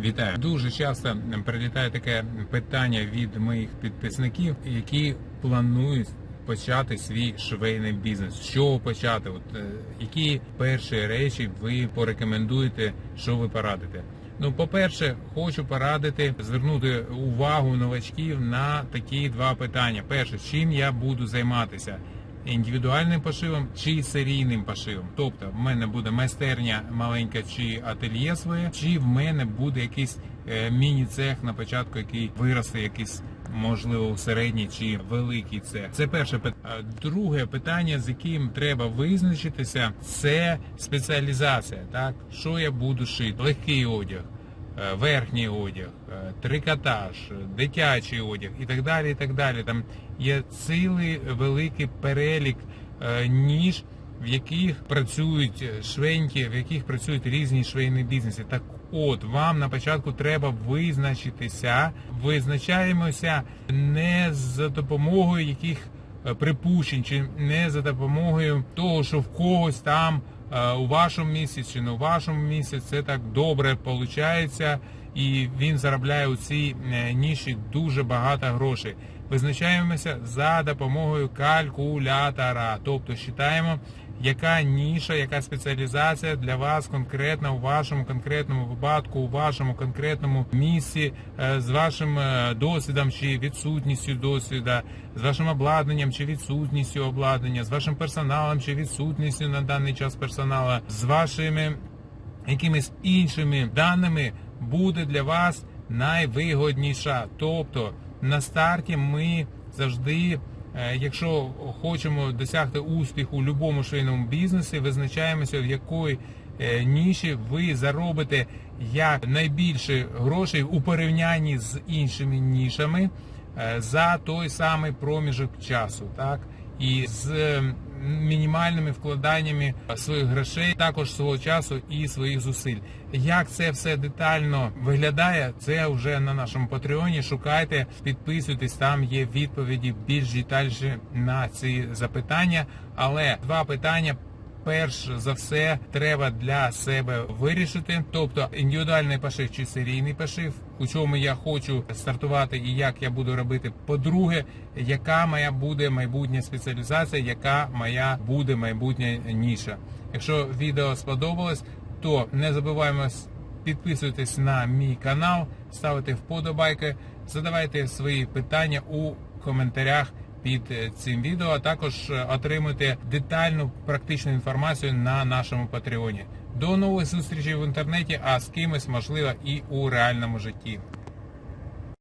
Вітаю. Дуже часто прилітає таке питання від моїх підписників, які планують почати свій швейний бізнес. З чого почати? От е, які перші речі ви порекомендуєте, що ви порадите? Ну, по-перше, хочу порадити звернути увагу новачків на такі два питання. Перше, чим я буду займатися? Індивідуальним пошивом чи серійним пошивом. Тобто, в мене буде майстерня маленька чи ательє своє, чи в мене буде якийсь е, міні-цех на початку, який виросте якийсь. Можливо, середній чи великий цех. Це перше питання. Друге питання, з яким треба визначитися, це спеціалізація. Так, що я буду шити? Легкий одяг, верхній одяг, е, трикотаж, е, дитячий одяг і так далі. і так далі. Там є цілий великий перелік е, ніж, в яких працюють швейники, в яких працюють різні швейні бізнеси. Так от вам на початку треба визначитися. Визначаємося не за допомогою яких е, припущень, чи не за допомогою того, що в когось там е, у вашому місці чи не у вашому місці це так добре виходить, і він заробляє у цій е, ніші дуже багато грошей. Визначаємося за допомогою калькулятора, тобто считаємо, яка ніша, яка спеціалізація для вас конкретно у вашому конкретному випадку, у вашому конкретному місці, е, з вашим е, досвідом чи відсутністю досвіда, з вашим обладнанням чи відсутністю обладнання, з вашим персоналом чи відсутністю на даний час персоналу, з вашими якимись іншими даними буде для вас найвигодніша. Тобто на старті ми завжди, якщо хочемо досягти успіху у будь-якому швейному бізнесі, визначаємося, в якої е, ніші ви заробите як найбільше грошей у порівнянні з іншими нішами е, за той самий проміжок часу, так? І з е, мінімальними вкладаннями своїх грошей, також свого часу і своїх зусиль. Як це все детально виглядає, це вже на нашому патреоні. Шукайте, підписуйтесь, там є відповіді більш детальніше на ці запитання. Але два питання. Перш за все треба для себе вирішити, тобто індивідуальний пошив чи серійний пошив, у чому я хочу стартувати і як я буду робити. По-друге, яка моя буде майбутня спеціалізація, яка моя буде майбутня ніша. Якщо відео сподобалось, то не забуваємо підписуйтесь на мій канал, ставити вподобайки, задавайте свої питання у коментарях під е, цим відео, а також отримати детальну практичну інформацію на нашому патреоні. До нових зустрічей в інтернеті, а з кимось можливо і у реальному житті.